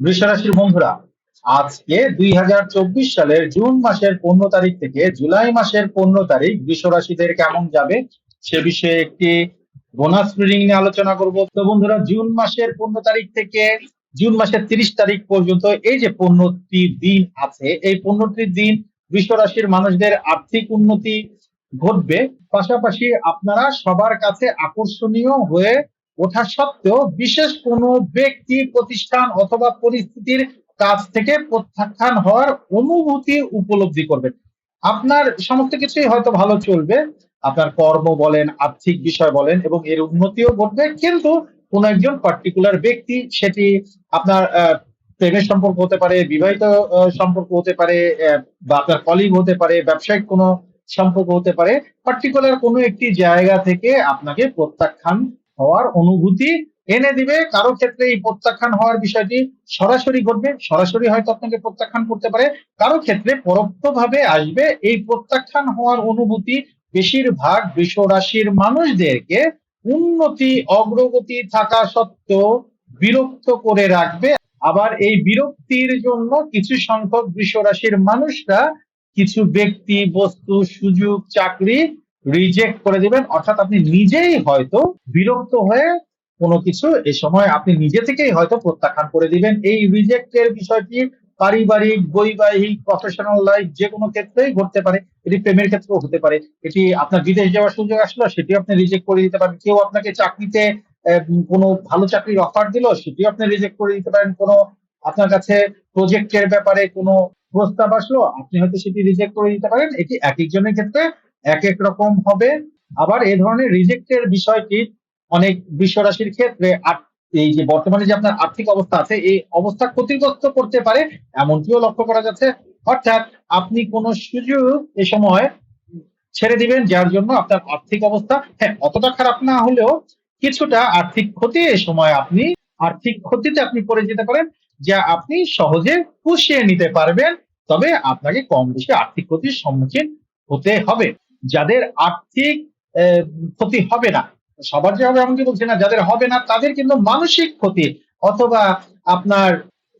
বৃষরাশির বন্ধুরা, আজকে দুই হাজার চব্বিশ সালের জুন মাসের পনেরো তারিখ থেকে জুলাই মাসের পনেরো তারিখ বৃষরাশিদের কেমন যাবে সে বিষয়ে একটি বোনাস রিডিং নিয়ে আলোচনা করব। তো বন্ধুরা, জুন মাসের পনেরো তারিখ থেকে জুন মাসের তিরিশ তারিখ পর্যন্ত এই যে পনেরোটি দিন আছে, এই পনেরোটি দিন বৃষরাশির মানুষদের আর্থিক উন্নতি ঘটবে। পাশাপাশি আপনারা সবার কাছে আকর্ষণীয় হয়ে ওঠা সত্ত্বেও বিশেষ কোনো ব্যক্তি, প্রতিষ্ঠান অথবা পরিস্থিতির কাছ থেকে প্রত্যাখ্যান হওয়ার অনুভূতি উপলব্ধি করবেন আপনার সমস্ত কিছুই হয়তো ভালো চলবে, আপনার কর্ম বলেন, আর্থিক বিষয় বলেন, এবং এর উন্নতিও ঘটবে, কিন্তু কোন একজন পার্টিকুলার ব্যক্তি, সেটি আপনার প্রেমের সম্পর্ক হতে পারে, বিবাহিত সম্পর্ক হতে পারে বা আপনার কলিগ হতে পারে, ব্যবসায়িক কোনো সম্পর্ক হতে পারে পার্টিকুলার কোনো একটি জায়গা থেকে আপনাকে প্রত্যাখ্যান হওয়ার অনুভূতি এনে দিবে। কারও ক্ষেত্রে এই প্রত্যাখ্যান হওয়ার বিষয়টি সরাসরি ঘটবে। সরাসরি হয়তো আপনাকে প্রত্যাখ্যান করতে পারে। কারও ক্ষেত্রে পরোক্ষভাবে আসবে। এই প্রত্যাখ্যান হওয়ার অনুভূতি বেশিরভাগ বৃষ রাশির মানুষদেরকে উন্নতি, অগ্রগতি থাকা সত্ত্বেও বিরক্ত করে রাখবে। আবার এই বিরক্তির জন্য কিছু সংখ্যক বৃষ রাশির মানুষরা কিছু ব্যক্তি, বস্তু, সুযোগ, চাকরি রিজেক্ট করে দিবেন, অর্থাৎ আপনি নিজেই হয়তো বিরক্ত হয়ে কোনো কিছু এ সময় আপনি নিজে থেকেই হয়তো প্রত্যাখ্যান করে দিবেন। এই রিজেক্টের বিষয়টি পারিবারিক, বৈবাহিক প্রফেশনাল লাইফ যে কোনো ক্ষেত্রেই ঘটতে পারে। এটি প্রেমের ক্ষেত্রেও হতে পারে। এটি আপনার বিদেশ যাওয়ার সুযোগ আসলো, সেটিও আপনি রিজেক্ট করে দিতে পারেন। কেউ আপনাকে চাকরিতে কোনো ভালো চাকরির অফার দিল, সেটিও আপনি রিজেক্ট করে দিতে পারেন। কোনো আপনার কাছে প্রজেক্টের ব্যাপারে কোনো প্রস্তাব আসলো, আপনি হয়তো সেটি রিজেক্ট করে দিতে পারেন। এটি এক একজনের ক্ষেত্রে এক এক রকম হবে। আবার এ ধরনের রিজেক্টের বিষয়টি অনেক বিশ্ব রাশির ক্ষেত্রে এই যে বর্তমানে যে আপনার আর্থিক অবস্থা আছে, এই অবস্থা ক্ষতিগ্রস্ত করতে পারে, এমনটিও লক্ষ্য করা যাচ্ছে। অর্থাৎ আপনি কোনো সুযোগ এ সময় ছেড়ে দিবেন, যার জন্য আপনার আর্থিক অবস্থা হ্যাঁ অতটা খারাপ না হলেও কিছুটা আর্থিক ক্ষতি এ সময় আপনি, আর্থিক ক্ষতিতে আপনি পড়ে যেতে পারেন, যা আপনি সহজে পুষিয়ে নিতে পারবেন। তবে আপনাকে কম বেশি আর্থিক ক্ষতির সম্মুখীন হতে হবে। যাদের আর্থিক ক্ষতি হবে না। সবার যে হবে এমনকি বলছি না, যাদের হবে না, তাদের কিন্তু মানসিক ক্ষতি অথবা আপনার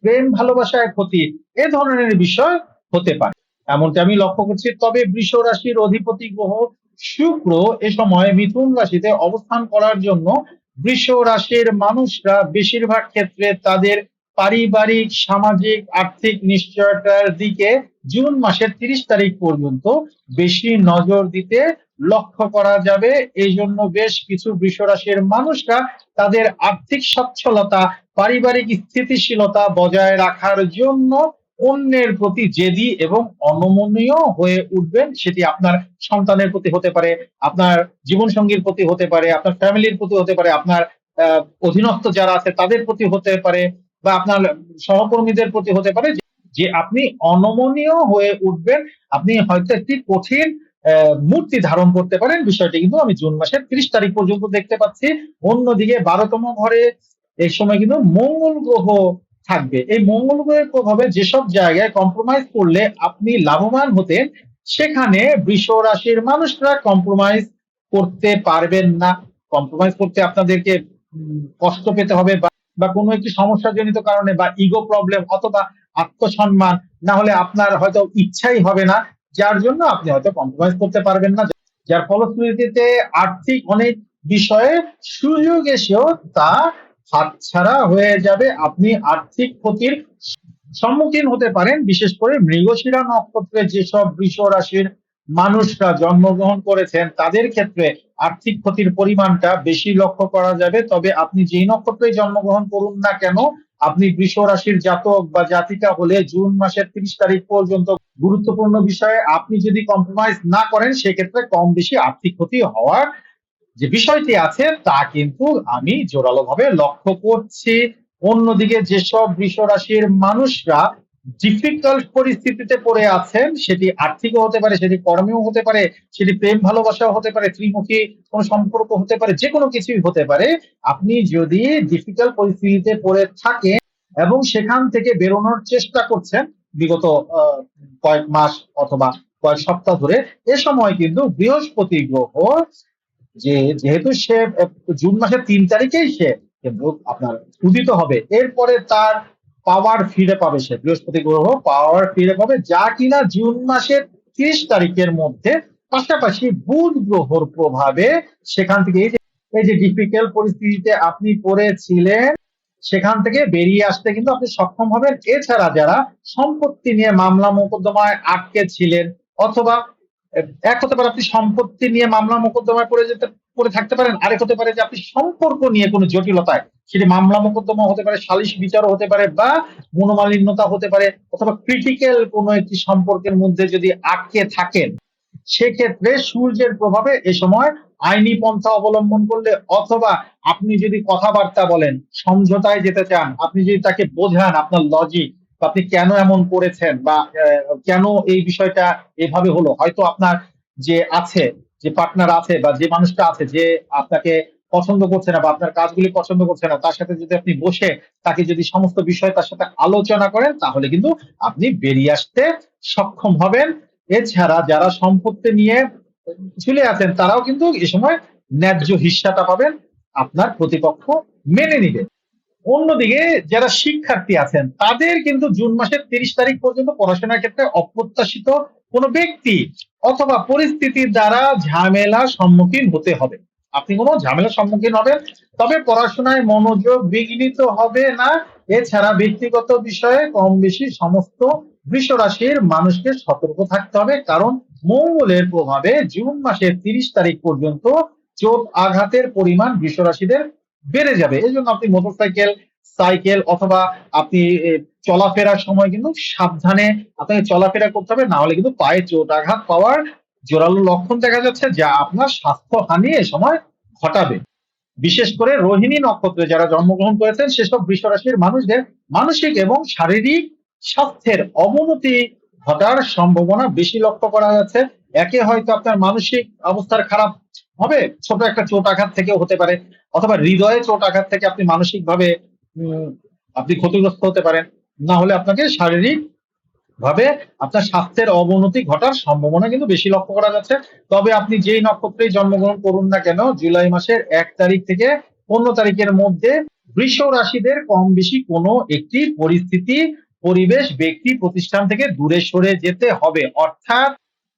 প্রেম ভালোবাসায় ক্ষতি এ ধরনের বিষয় হতে পারে। এমনটি আমি লক্ষ্য করছি। তবে বৃষ রাশির অধিপতি গ্রহ শুক্র এ সময় মিথুন রাশিতে অবস্থান করার জন্য বৃষ রাশির মানুষরা বেশিরভাগ ক্ষেত্রে তাদের পারিবারিক, সামাজিক, আর্থিক নিশ্চয়তার দিকে জুন মাসের তিরিশ তারিখ পর্যন্ত বেশি নজর দিতে লক্ষ্য করা যাবে। এই জন্য বেশ কিছু বৃষ রাশির মানুষরা তাদের আর্থিক সচ্ছলতা, পারিবারিক স্থিতিশীলতা বজায় রাখার জন্য অন্যের প্রতি জেদি এবং অনমনীয় হয়ে উঠবেন সেটি আপনার সন্তানের প্রতি হতে পারে, আপনার জীবন সঙ্গীর প্রতি হতে পারে, আপনার ফ্যামিলির প্রতি হতে পারে, আপনার অধীনস্থ যারা আছে তাদের প্রতি হতে পারে বা আপনার সহকর্মীদের প্রতি হতে পারে। যে- আপনি অনমনীয় হয়ে উঠবেন, আপনি হয়তো একটি কঠিন মূর্তি ধারণ করতে পারেন। বিষয়টি কিন্তু আমি জুন মাসের ত্রিশ তারিখ পর্যন্ত দেখতে পাচ্ছি। অন্যদিকে বারোতম ঘরে এই সময় কিন্তু মঙ্গল গ্রহ থাকবে। এই মঙ্গল গ্রহের প্রভাবে যেসব জায়গায় কম্প্রোমাইজ করলে আপনি লাভবান হতেন, সেখানে বৃষ রাশির মানুষরা কম্প্রোমাইজ করতে পারবেন না। কম্প্রোমাইজ করতে আপনাদেরকে কষ্ট পেতে হবে বা কোনো একটি সমস্যাজনিত কারণে বা ইগো প্রবলেম অথবা আত্মসম্মান, না হলে আপনার হয়তো ইচ্ছাই হবে না, যার জন্য আপনি হয়তো কম্প্রোমাইজ করতে পারবেন না। যার ফলশ্রুতিতে আর্থিক অনেক বিষয়ে সুযোগ এসেও তা হাতছাড়া হয়ে যাবে। আপনি আর্থিক ক্ষতির সম্মুখীন হতে পারেন, বিশেষ করে মৃগশিরা নক্ষত্রে যেসব বৃষ রাশির মানুষরা জন্মগ্রহণ করেছেন, তাদের ক্ষেত্রে আর্থিক ক্ষতির পরিমাণটা বেশি লক্ষ্য করা যাবে। তবে আপনি যেই নক্ষত্রে জন্মগ্রহণ করুন না কেন আপনি বৃষ রাশির জাতক বা জাতিকা হলে জুন মাসের তিরিশ তারিখ পর্যন্ত গুরুত্বপূর্ণ বিষয়ে আপনি যদি কম্প্রোমাইজ না করেন, সেক্ষেত্রে কম বেশি আর্থিক ক্ষতি হওয়ার যে বিষয়টি আছে, তা কিন্তু আমি জোরালো ভাবে লক্ষ্য করছি। অন্যদিকে যেসব বৃষ রাশির মানুষরা ডিফিকাল্ট পরিস্থিতিতে পড়ে আছেন, সেটি আর্থিকও হতে পারে, সেটি কর্মেও হতে পারে, সেটি প্রেম ভালোবাসাও হতে পারে ত্রিমুখী কোন সম্পর্ক হতে পারে যে কোনো কিছুই হতে পারে, আপনি যদি ডিফিকাল্ট পরিস্থিতিতে পড়ে থাকেন এবং সেখান থেকে বেরোনোর চেষ্টা করছেন, বিগত কয়েক মাস অথবা কয়েক সপ্তাহ ধরে, এ সময় কিন্তু বৃহস্পতি গ্রহ, যে যেহেতু সে জুন মাসের তিন তারিখেই সে আপনার উদিত হবে, এরপরে তার পাওয়ার ফিরে পাবে সে, বৃহস্পতি গ্রহ পাওয়ার ফিরে পাবে, যা কিনা জুন মাসের তিরিশ তারিখের মধ্যে পাশাপাশি বুধ গ্রহর প্রভাবে সেখান থেকে এই যে ডিফিকাল্ট পরিস্থিতিতে আপনি পড়েছিলেন, সেখান থেকে বেরিয়ে আসতে কিন্তু আপনি সক্ষম হবেন। এছাড়া যারা সম্পত্তি নিয়ে মামলা মোকদ্দমায় আটকে ছিলেন, অথবা এক হতে পারে আপনি সম্পত্তি নিয়ে মামলা মোকদ্দমায় পড়ে যেতে পড়ে থাকতে পারেন। আরেক হতে পারে যে আপনি সম্পর্ক নিয়ে কোনো জটিলতায়, সেটি মামলা মোকদ্দমা হতে পারে, সালিশ বিচারও হতে পারে বা মনোমালিন্যতা হতে পারে অথবা ক্রিটিক্যাল কোনো একটি সম্পর্কের মধ্যে যদি আটকে থাকেন, সেক্ষেত্রে সূর্যের প্রভাবে এ সময় আইনি পন্থা অবলম্বন করলে অথবা আপনি যদি কথাবার্তা বলেন, সমঝোতায় যেতে চান, আপনি যদি তাকে বোঝান আপনার লজিক আপনি কেন এমন করেছেন বা কেন এই বিষয়টা এভাবে হলো, হয়তো আপনার যে আছে যে পার্টনার আছে বা যে মানুষটা আছে যে আপনাকে পছন্দ করছে না বা আপনার কাজগুলি পছন্দ করছে না, তার সাথে যদি আপনি বসে তাকে যদি সমস্ত বিষয় তার সাথে আলোচনা করেন, তাহলে কিন্তু আপনি বেরিয়ে আসতে সক্ষম হবেন। এছাড়া যারা সম্পত্তি নিয়ে ঝুলে আছেন, তারাও কিন্তু এ সময় ন্যায্য হিস্সাটা পাবেন, আপনার প্রতিপক্ষ মেনে নিবে। অন্যদিকে যারা শিক্ষার্থী আছেন, তাদের কিন্তু জুন মাসের তিরিশ তারিখ পর্যন্ত পড়াশোনার ক্ষেত্রে অপ্রত্যাশিত কোনো ব্যক্তি অথবা পরিস্থিতির দ্বারা ঝামেলার সম্মুখীন হতে হবে। আপনি কোনো ঝামেলার সম্মুখীন হবেন, তবে পড়াশোনায় মনোযোগ বিঘ্নিত হবে না। এছাড়া ব্যক্তিগত বিষয়ে কম বেশি সমস্ত বৃষ রাশির মানুষকে সতর্ক থাকতে হবে, কারণ মঙ্গলের প্রভাবে জুন মাসের তিরিশ তারিখ পর্যন্ত চোট আঘাতের পরিমাণ বৃষ রাশিদের বেড়ে যাবে। এই জন্য আপনি মোটরসাইকেল সাইকেল অথবা আপনি চলাফেরার সময় কিন্তু সাবধানে আপনাকে চলাফেরা করতে হবে, না হলে কিন্তু পায়ে চোট আঘাত পাওয়ার জোরালো লক্ষণ দেখা যাচ্ছে যা আপনার স্বাস্থ্য হানি এ সময় ঘটাবে। বিশেষ করে রোহিণী নক্ষত্রে যারা জন্মগ্রহণ করেছেন, সেসব বৃষ রাশির মানুষদের মানসিক এবং শারীরিক স্বাস্থ্যের অবনতি ঘটার সম্ভাবনা বেশি লক্ষ্য করা যাচ্ছে। একে হয়তো আপনার মানসিক অবস্থার খারাপ হবে, ছোট একটা চোট আঘাত থেকেও হতে পারে, অথবা হৃদয়ে চোট আঘাত থেকে আপনি মানসিক ভাবে আপনি ক্ষতিগ্রস্ত হতে পারেন। না হলে আপনাকে শারীরিক ভাবে আপনার স্বাস্থ্যের অবনতি ঘটার সম্ভাবনা কিন্তু বেশি লক্ষ্য করা যাচ্ছে। তবে আপনি যেই নক্ষত্রেই জন্মগ্রহণ করুন না কেন, জুলাই মাসের এক তারিখ থেকে পনেরো তারিখের মধ্যে বৃষ রাশিদের কম বেশি কোনো একটি পরিস্থিতি, পরিবেশ, ব্যক্তি, প্রতিষ্ঠান থেকে দূরে সরে যেতে হবে। অর্থাৎ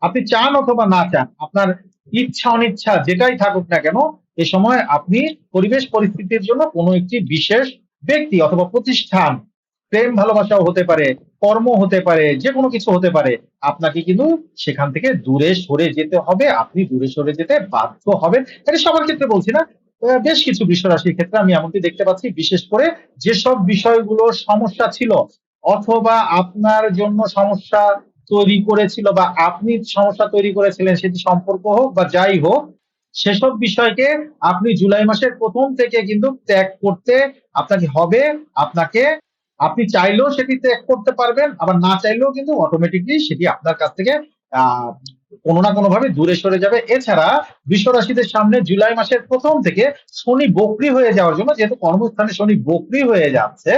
আপনি চান অথবা না চান, আপনার ইচ্ছা, অনিচ্ছা যেটাই থাকুক না কেন, এ সময় আপনি পরিবেশ পরিস্থিতির জন্য কোনো একটি বিশেষ ব্যক্তি অথবা প্রতিষ্ঠান, প্রেম, ভালোবাসাও হতে পারে কর্ম হতে পারে যে কোনো কিছু হতে পারে, আপনাকে কিন্তু সেখান থেকে দূরে সরে যেতে হবে, আপনি দূরে সরে যেতে বাধ্য হবেন। এটা সবার ক্ষেত্রে বলছি না বেশ কিছু বিষয় রাশির ক্ষেত্রে আমি এমনটি দেখতে পাচ্ছি, বিশেষ করে যেসব বিষয়গুলোর সমস্যা ছিল, অথবা আপনার জন্য সমস্যা তৈরি করেছিল বা আপনি সমস্যা তৈরি করেছিলেন, সেটি সম্পর্ক হোক বা যাই হোক সেসব বিষয়কে আপনি জুলাই মাসের প্রথম থেকে কিন্তু ত্যাগ করতে আপনাকে হবে, আপনাকে, আপনি চাইলেও সেটি ত্যাগ করতে পারবেন, আবার না চাইলেও কিন্তু অটোমেটিকলি সেটি আপনার কাছ থেকে কোনো না কোনো ভাবে দূরে সরে যাবে। এছাড়া বিশ্ব রাশিদের সামনে জুলাই মাসের প্রথম থেকে শনি বকরি হয়ে যাওয়ার জন্য, যেহেতু কর্মস্থানে শনি বকরি হয়ে যাচ্ছে,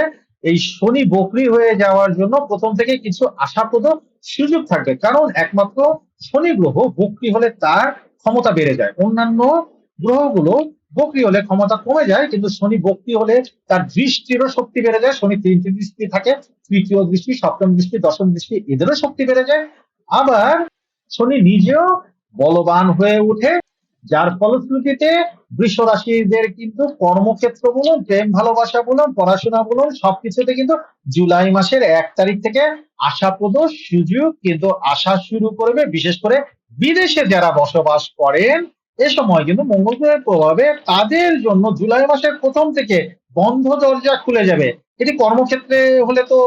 এই শনি বকরি হয়ে যাওয়ার জন্য প্রথম থেকে কিছু আশাপ্রদ সুযোগ থাকবে। কারণ একমাত্র শনি গ্রহ বকরি হলে তার ক্ষমতা বেড়ে যায়। অন্যান্য গ্রহগুলো বকরি হলে ক্ষমতা কমে যায়, কিন্তু শনি বকরি হলে তার দৃষ্টিরও শক্তি বেড়ে যায়। শনি তিনটি দৃষ্টি থাকে, তৃতীয় দৃষ্টি, সপ্তম দৃষ্টি, দশম দৃষ্টি, এদেরও শক্তি বেড়ে যায়। আবার শনি নিজেও বলবান হয়ে ওঠে, যার ফলশ্রুতিতে বৃষ রাশিদের কিন্তু কর্মক্ষেত্র বলুন, প্রেম, ভালোবাসা বলুন, পড়াশোনা বলুন, সবকিছুতে কিন্তু জুলাই মাসের এক তারিখ থেকে আশাপ্রদ সুযোগ কিন্তু আসা শুরু করবে, বিশেষ করে বিদেশে যারা বসবাস করেন, এ সময় কিন্তু মঙ্গল গ্রহের প্রভাবে তাদের জন্য জুলাই মাসের প্রথম থেকে বন্ধ দরজা খুলে যাবে। এটি কর্মক্ষেত্রে হলে তো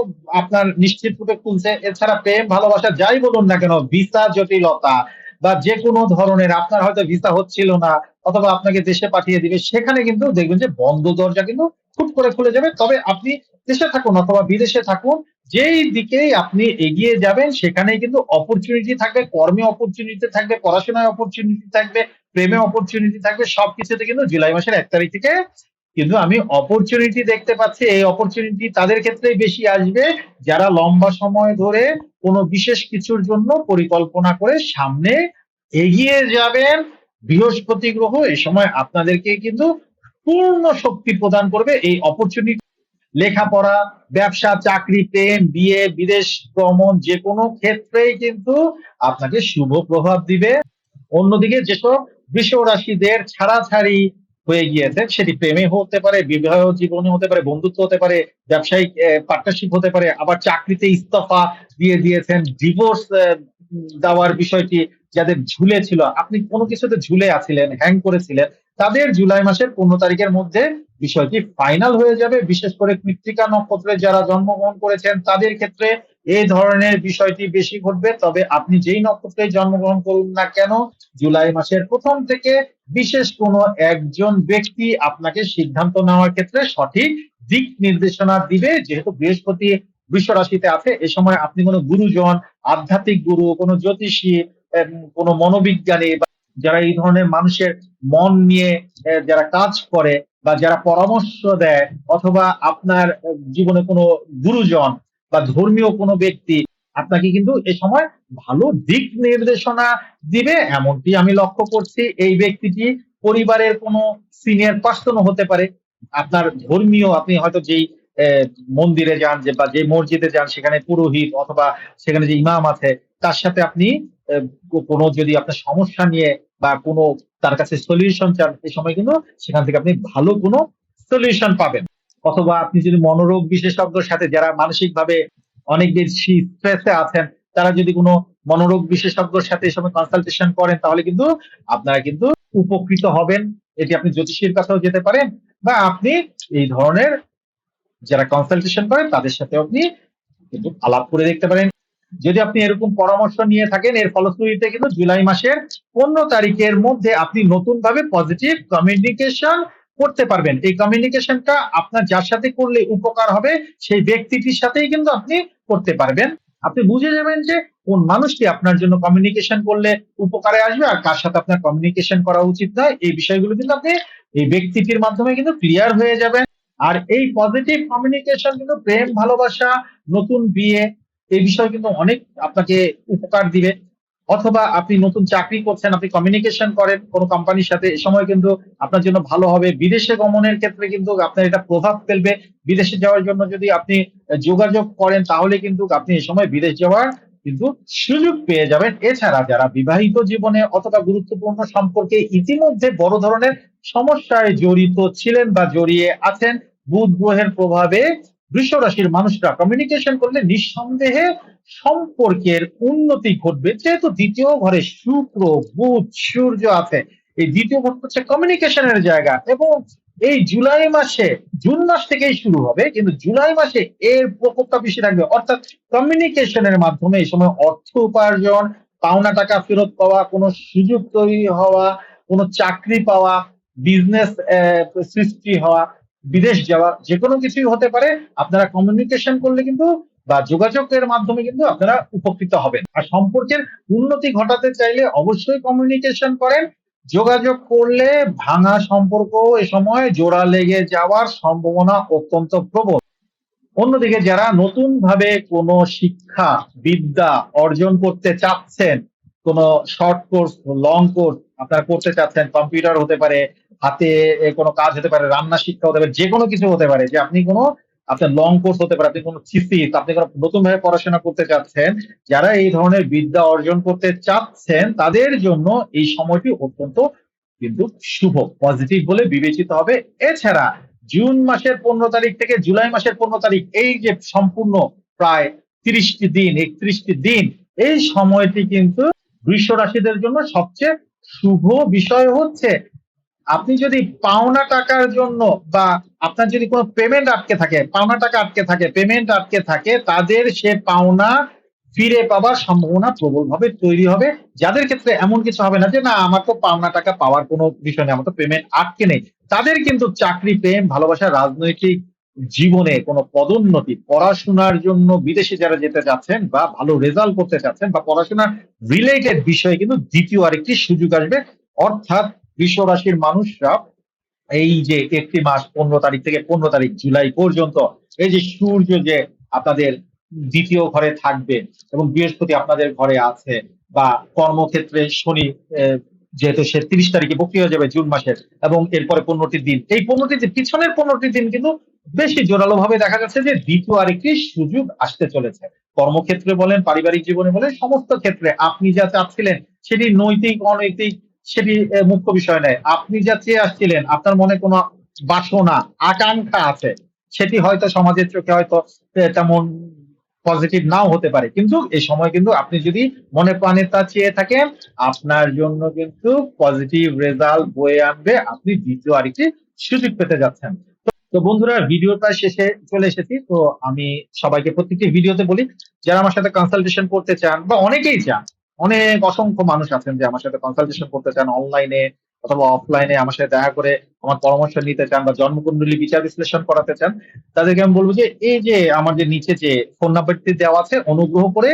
আপনার নিশ্চিত রূপে খুলছে। এছাড়া প্রেম, ভালোবাসা যাই বলুন না কেন, ভিসা, জটিলতা বা যে কোনো ধরনের আপনার হয়তো ভিসা হচ্ছিল না অথবা আপনাকে দেশে পাঠিয়ে দিবে, সেখানে কিন্তু দেখবেন যে বন্ধ দরজা কিন্তু খুব করে খুলে যাবে। তবে আপনি দেশে থাকুন অথবা বিদেশে থাকুন যেই দিকেই আপনি এগিয়ে যাবেন, সেখানেই কিন্তু অপরচুনিটি থাকবে, কর্মে অপরচুনিটি থাকবে, পড়াশোনায় অপরচুনিটি থাকবে, প্রেমে অপরচুনিটি থাকবে, সবকিছুতে কিন্তু জুলাই মাসের এক তারিখ থেকে কিন্তু আমি অপরচুনিটি দেখতে পাচ্ছি। এই অপরচুনিটি তাদের ক্ষেত্রেই বেশি আসবে। যারা লম্বা সময় ধরে কোনো বিশেষ কিছুর জন্য পরিকল্পনা করে সামনে এগিয়ে যাবেন, বৃহস্পতি গ্রহ এই সময় আপনাদেরকে কিন্তু পূর্ণ শক্তি প্রদান করবে। এই অপরচুনিটি লেখাপড়া, ব্যবসা, চাকরি, প্রেম, বিয়ে, বিদেশ ভ্রমণ যে কোনো ক্ষেত্রেই কিন্তু আপনাকে শুভ প্রভাব দিবে। অন্যদিকে যেসব বৃষ রাশিদের ছাড়াছাড়ি হয়ে গিয়েছে, সেটি প্রেমে হতে পারে, বিবাহ জীবনে হতে পারে, বন্ধুত্ব হতে পারে, ব্যবসায়িক পার্টনারশিপ হতে পারে, আবার চাকরিতে ইস্তফা দিয়ে দিয়েছেন ডিভোর্স দেওয়ার বিষয়টি যাদের ঝুলে ছিল, আপনি কোনো কিছুতে ঝুলে আছিলেন হ্যাং করেছিলেন, তাদের জুলাই মাসের পনেরো তারিখের মধ্যে বিষয়টি ফাইনাল হয়ে যাবে। বিশেষ করে কৃত্তিকা নক্ষত্রে যারা জন্মগ্রহণ করেছেন, তাদের ক্ষেত্রে এই ধরনের বিষয়টি বেশি ঘটবে। তবে আপনি যেই নক্ষত্রে জন্মগ্রহণ করুন না কেন, জুলাই মাসের প্রথম থেকে বিশেষ কোনো একজন ব্যক্তি আপনাকে সিদ্ধান্ত নেওয়ার ক্ষেত্রে সঠিক দিক নির্দেশনা দিবে। যেহেতু বৃহস্পতি বৃষ রাশিতে আছে, এ সময় আপনি কোনো গুরুজন, আধ্যাত্মিক গুরু, কোনো জ্যোতিষী কোনো মনোবিজ্ঞানী বা যারা এই ধরনের মানুষের মন নিয়ে যারা কাজ করে বা যারা পরামর্শ দেয় অথবা আপনার জীবনে কোনো গুরুজন বা ধর্মীয় কোনো ব্যক্তি আপনাকে কিন্তু এ সময় ভালো দিক নির্দেশনা দিবে। এমনটি আমি লক্ষ্য করছি এই ব্যক্তিটি পরিবারের কোনো সিনিয়র পার্সন হতে পারে। আপনার ধর্মীয়, আপনি হয়তো যেই মন্দিরে যান যে বা যে মসজিদে যান সেখানে পুরোহিত অথবা সেখানে যে ইমাম আছে তার সাথে আপনি কোনো যদি আপনার সমস্যা নিয়ে বা কোনো তার কাছে সলিউশন চান এই সময় কিন্তু সেখান থেকে আপনি ভালো কোনো সলিউশন পাবেন। অথবা আপনি যদি মনোরোগ বিশেষজ্ঞের সাথে যারা মানসিকভাবে অনেক বেশি স্ট্রেসে আছেন, তারা যদি কোনো মনোরোগ বিশেষজ্ঞের সাথে এই সময় কনসালটেশন করেন, তাহলে কিন্তু আপনারা কিন্তু উপকৃত হবেন। এটি আপনি জ্যোতিষীর কাছেও যেতে পারেন বা আপনি এই ধরনের যারা কনসালটেশন করেন, তাদের সাথে আপনি কিন্তু আলাপ করে দেখতে পারেন। যদি আপনি এরকম পরামর্শ নিয়ে থাকেন, এর ফলশ্রুতিতে কিন্তু জুলাই মাসের পনেরো তারিখের মধ্যে আপনি নতুন ভাবে পজিটিভ কমিউনিকেশন করতে পারবেন। এই কমিউনিকেশনটা আপনার যার সাথে করলে উপকার হবে, সেই ব্যক্তিটির সাথেই কিন্তু আপনি করতে পারবেন। আপনি বুঝে যাবেন যে কোন মানুষটি আপনার জন্য কমিউনিকেশন করলে উপকারে আসবে আর কার সাথে আপনার কমিউনিকেশন করা উচিত নয়, এই বিষয়গুলো কিন্তু আপনি এই ব্যক্তিটির মাধ্যমে কিন্তু ক্লিয়ার হয়ে যাবেন। আর এই পজিটিভ কমিউনিকেশন কিন্তু প্রেম, ভালোবাসা, নতুন বিয়ে এই বিষয় কিন্তু অনেক আপনাকে উপকার দিবে। অথবা আপনি নতুন চাকরি করছেন, আপনি কমিউনিকেশন করেন কোনো কোম্পানির সাথে, এ সময় কিন্তু আপনার জন্য ভালো হবে। বিদেশে গমনের ক্ষেত্রে কিন্তু আপনার এটা প্রভাব ফেলবে। বিদেশে যাওয়ার জন্য যদি আপনি যোগাযোগ করেন, তাহলে কিন্তু আপনি এ সময় বিদেশ যাওয়ার কিন্তু সুযোগ পেয়ে যাবেন। এছাড়া যারা বিবাহিত জীবনে অথবা গুরুত্বপূর্ণ সম্পর্কে ইতিমধ্যে বড় ধরনের সমস্যায় জড়িত ছিলেন বা জড়িয়ে আছেন, বুধ গ্রহের প্রভাবে বৃষ রাশির মানুষরা কমিউনিকেশন করলে নিঃসন্দেহে সম্পর্কের উন্নতি ঘটবে। যেহেতু দ্বিতীয় ঘরে শুক্র, বুধ, সূর্য আছে, এই দ্বিতীয় ঘর হচ্ছে কমিউনিকেশনের জায়গা এবং এই জুলাই মাসে, জুন মাস থেকেই শুরু হবে, কিন্তু জুলাই মাসে এর প্রকোপটা বেশি থাকবে। অর্থাৎ কমিউনিকেশনের মাধ্যমে এই সময় অর্থ উপার্জন, পাওনা টাকা ফেরত পাওয়া, কোনো সুযোগ তৈরি হওয়া, কোনো চাকরি পাওয়া বিজনেস সৃষ্টি হওয়া বিদেশ যাওয়া যে কোনো কিছুই হতে পারে, আপনারা কমিউনিকেশন করলে কিন্তু বা যোগাযোগের মাধ্যমে কিন্তু আপনারা উপকৃত হবেন। আর সম্পর্কের উন্নতি ঘটাতে চাইলে অবশ্যই কমিউনিকেশন করেন। যোগাযোগ করলে ভাঙা সম্পর্ক এ সময় জোড়া লেগে যাওয়ার সম্ভাবনা অত্যন্ত প্রবল। অন্যদিকে যারা নতুন ভাবে কোনো শিক্ষা, বিদ্যা অর্জন করতে চাচ্ছেন, কোন শর্ট কোর্স লং কোর্স আপনারা করতে চাচ্ছেন কম্পিউটার হতে পারে হাতে কোনো কাজ হতে পারে, রান্না শিক্ষা হতে পারে যে কোনো কিছু হতে পারে, যে আপনি কোনো, আপনার লং কোর্স হতে পারে, আপনি কোনো থিসিস আপনি কোনো নতুন ভাবে পড়াশোনা করতে চাচ্ছেন, যারা এই ধরনের বিদ্যা অর্জন করতে চাচ্ছেন, তাদের জন্য এই সময়টি অত্যন্ত কিন্তু শুভ পজিটিভ বলে বিবেচিত হবে। এছাড়া জুন মাসের পনেরো তারিখ থেকে জুলাই মাসের পনেরো তারিখ, এই যে সম্পূর্ণ প্রায় তিরিশটি দিন, একত্রিশটি দিন, এই সময়টি কিন্তু বৃষ রাশিদের জন্য সবচেয়ে শুভ বিষয় হচ্ছে আপনি যদি পাওনা টাকার জন্য বা আপনার যদি কোনো পেমেন্ট আটকে থাকে, পাওনা টাকা আটকে থাকে পেমেন্ট আটকে থাকে, তাদের সে পাওনা ফিরে পাবার সম্ভাবনা প্রবলভাবে তৈরি হবে। যাদের ক্ষেত্রে এমন কিছু হবে না যে, না, আমার তো পাওনা টাকা পাওয়ার কোনো বিষয় নেই, আমার তো পেমেন্ট আটকে নেই। তাদের কিন্তু চাকরি প্রেম ভালোবাসা রাজনৈতিক জীবনে কোনো পদোন্নতি, পড়াশোনার জন্য বিদেশে যারা যেতে যাচ্ছেন বা ভালো রেজাল্ট করতে চাচ্ছেন বা পড়াশোনার রিলেটেড বিষয়ে কিন্তু দ্বিতীয় আরেকটি সুযোগ আসবে। অর্থাৎ বিশ্ব রাশির মানুষরা এই যে একটি মাস পনেরো তারিখ থেকে পনেরো তারিখ জুলাই পর্যন্ত এই যে সূর্য যে আপনাদের দ্বিতীয় ঘরে থাকবে এবং বৃহস্পতি আপনাদের ঘরে আছে বা কর্মক্ষেত্রে শনি যেহেতু সে তিরিশ তারিখে বক্রি হয়ে যাবে জুন মাসের এবং এরপরে পনেরোটি দিন। এই পনেরোটি দিন, পিছনের পনেরোটি দিন কিন্তু বেশি জোরালো ভাবে দেখা যাচ্ছে যে দ্বিতীয় আরেকটি সুযোগ আসতে চলেছে। কর্মক্ষেত্রে বলেন, পারিবারিক জীবনে বলেন, সমস্ত ক্ষেত্রে আপনি যা চাচ্ছিলেন সেটি নৈতিক, অনৈতিক সেটি মুখ্য বিষয় নয়। আপনি যা চেয়ে আসছিলেন, আপনার মনে কোনো বাসনা, আকাঙ্ক্ষা আছে? সেটি হয়তো সমাজের চোখে হয়তো তেমন পজিটিভ নাও হতে পারে। কিন্তু এই সময় কিন্তু আপনি যদি মনে প্রাণে তা চেয়ে থাকেন, আপনার জন্য কিন্তু পজিটিভ রেজাল্ট বয়ে আনবে। আপনি দ্বিতীয় আরেকটি সুযোগ পেতে যাচ্ছেন। তো বন্ধুরা, ভিডিওটা শেষে চলে এসেছি। তো আমি সবাইকে প্রত্যেকটি ভিডিওতে বলি, যারা আমার সাথে কনসালটেশন করতে চান বা অনেকেই চান অনেক অসংখ্য মানুষ আছেন যে আমার সাথে কনসালটেশন করতে চান অনলাইনে অথবা অফলাইনে আমার সাথে দেখা করে আমার পরামর্শ নিতে চান বা জন্মকুণ্ডলী বিচার বিশ্লেষণ করাতে চান, তাদেরকে আমি বলব যে এই যে আমার যে নিচে যে ফোন নাম্বারটি দেওয়া আছে, অনুগ্রহ করে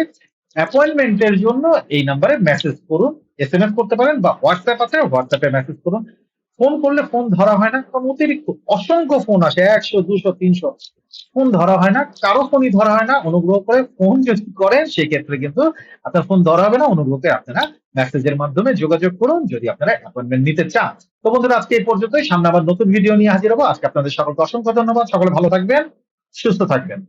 অ্যাপয়েন্টমেন্টের জন্য এই নাম্বারে মেসেজ করুন এস এম করতে পারেন বা হোয়াটসঅ্যাপ আছে হোয়াটসঅ্যাপে মেসেজ করুন। ফোন করলে ফোন ধরা হয় না, কারণ অতিরিক্ত, অসংখ্য ফোন আসে, একশো, দুশো, তিনশো। ফোন ধরা হয় না, কারও ফোনই ধরা হয় না, অনুগ্রহ করে ফোন যদি করেন, সেক্ষেত্রে কিন্তু আপনার ফোন ধরা হবে না, অনুগ্রহ করে আপনারা মেসেজের মাধ্যমে যোগাযোগ করুন, যদি আপনারা অ্যাপয়েন্টমেন্ট নিতে চান। তো বন্ধুরা, আজকে এই পর্যন্তই, সামনে আবার নতুন ভিডিও নিয়ে হাজির হব। আজকে আপনাদের সকলকে অসংখ্য ধন্যবাদ, সকলে ভালো থাকবেন, সুস্থ থাকবেন।